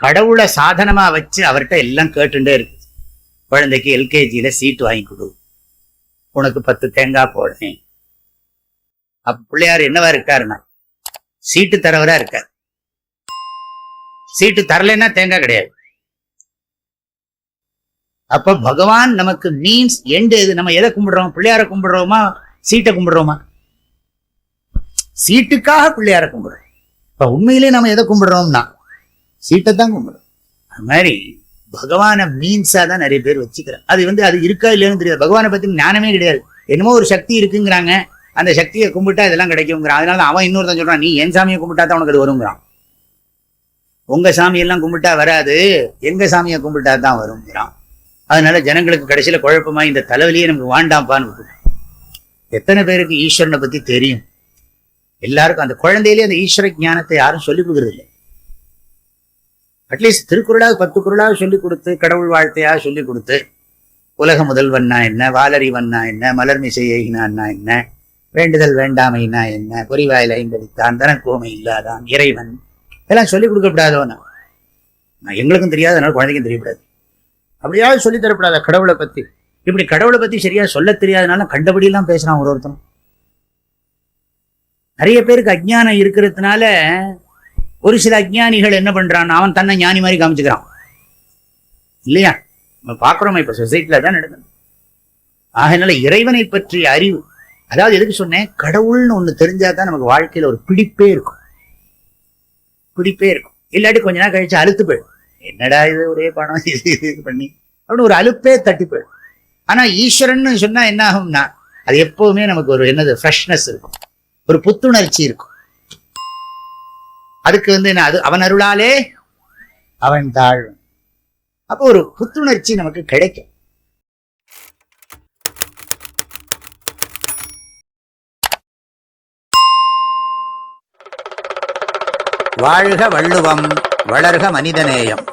கடவுளை சாதனமா வச்சு அவர்கிட்ட எல்லாம் கேட்டுட்டே இருக்கு. குழந்தைக்கு எல்கேஜியில சீட் வாங்கி கொடு. உனக்கு பத்து தேங்காய் போடுறேன். அப்ப பிள்ளையார் என்னவா இருக்காருன்னா சீட்டு தரவரா இருக்கார். சீட்டு தரலைன்னா தேங்காய் கிடையாது. அப்ப பகவான் நமக்கு மீன்ஸ் எண்டு எது? நம்ம எதை கும்பிடுறோம்? பிள்ளையார கும்பிடுறோமா? சீட்டை கும்பிடுறோமா? சீட்டுக்காக பிள்ளையார கும்பிடுறோம். இப்ப உண்மையிலே நம்ம எதை கும்பிடுறோம்னா சீட்டை தான் கும்பிடும் அது மாதிரி பகவானை மீன்ஸா தான் நிறைய பேர் வச்சுக்கிறேன் அது வந்து அது இருக்கா இல்லையான்னு தெரியாது. பகவானை பத்தி ஞானமே கிடையாது. என்னமோ ஒரு சக்தி இருக்குங்கிறாங்க. அந்த சக்தியை கும்பிட்டா இதெல்லாம் கிடைக்குங்கிறான். அதனால அவன் இன்னொருத்தன் சொல்றான் நீ என் சாமியை கும்பிட்டா தான் உனக்கு அது வருங்கிறான். உங்க சாமியெல்லாம் கும்பிட்டா வராது. எங்க சாமியை கும்பிட்டா தான் வருங்கிறான். அதனால ஜனங்களுக்கு கடைசியில குழப்பமா இந்த தலைவலியே நமக்கு வாண்டாம்ப்பான்னு விட்டுட்டான். எத்தனை பேருக்கு ஈஸ்வரனை பத்தி தெரியும்? எல்லாருக்கும் அந்த குழந்தையிலேயே அந்த ஈஸ்வர ஞானத்தை யாரும் சொல்லிக் கொடுக்கறது இல்லை. அட்லீஸ்ட் திருக்குறளாக பத்து குரலாக சொல்லிக் கொடுத்து கடவுள் வாழ்த்தையா சொல்லிக் கொடுத்து உலக முதல்வன்னா என்ன வாலறிவன்னா என்ன மலர்மிசை எய்கினான்னா என்ன வேண்டுதல் வேண்டாமைனா என்ன பொறிவாயில் ஐந்தடித்தான் தனக்கோமை இல்லாதான் இறைவன். இதெல்லாம் சொல்லிக் கொடுக்கப்படாதவனா நான்? எங்களுக்கும் தெரியாது அதனால குழந்தைக்கும் தெரியக்கூடாது அப்படியாவது சொல்லித் தரப்படாத கடவுளை பத்தி. இப்படி கடவுளை பத்தி சரியா சொல்ல தெரியாதனால கண்டபடியெல்லாம் பேசுகிறான் ஒரு ஒருத்தனும் நிறைய பேருக்கு அஜ்ஞானம் இருக்கிறதுனால ஒரு சில அஜ்ஞானிகள் என்ன பண்றான் அவன் தன்னை ஞானி மாதிரி காமிச்சுக்கிறான். இல்லையா? நம்ம பார்க்குறோமா இப்ப சொசைட்டில தான் நடக்குது. ஆகினால இறைவனை பற்றிய அறிவு அதாவது எதுக்கு சொன்னேன்? கடவுள்னு ஒன்று தெரிஞ்சா தான் நமக்கு வாழ்க்கையில ஒரு பிடிப்பே இருக்கும். பிடிப்பே இருக்கும். இல்லாட்டி கொஞ்ச நாள் கழிச்சு அழுத்து போயிடும். என்னடா இது ஒரே பணம் இது இது பண்ணி. அப்படின்னு ஒரு அலுப்பே தட்டி போயிடும். ஆனா ஈஸ்வரன் சொன்னா என்ன ஆகும்னா அது எப்பவுமே நமக்கு ஒரு என்னது ஃப்ரெஷ்னஸ் இருக்கும். ஒரு புத்துணர்ச்சி இருக்கும். அதுக்கு வந்து என்ன அது? அவன் அருளாலே அவன் தாழ் அப்போ ஒரு புத்துணர்ச்சி நமக்கு கிடைக்கும். வாழ்க வள்ளுவம் வளர்க மனிதநேயம்.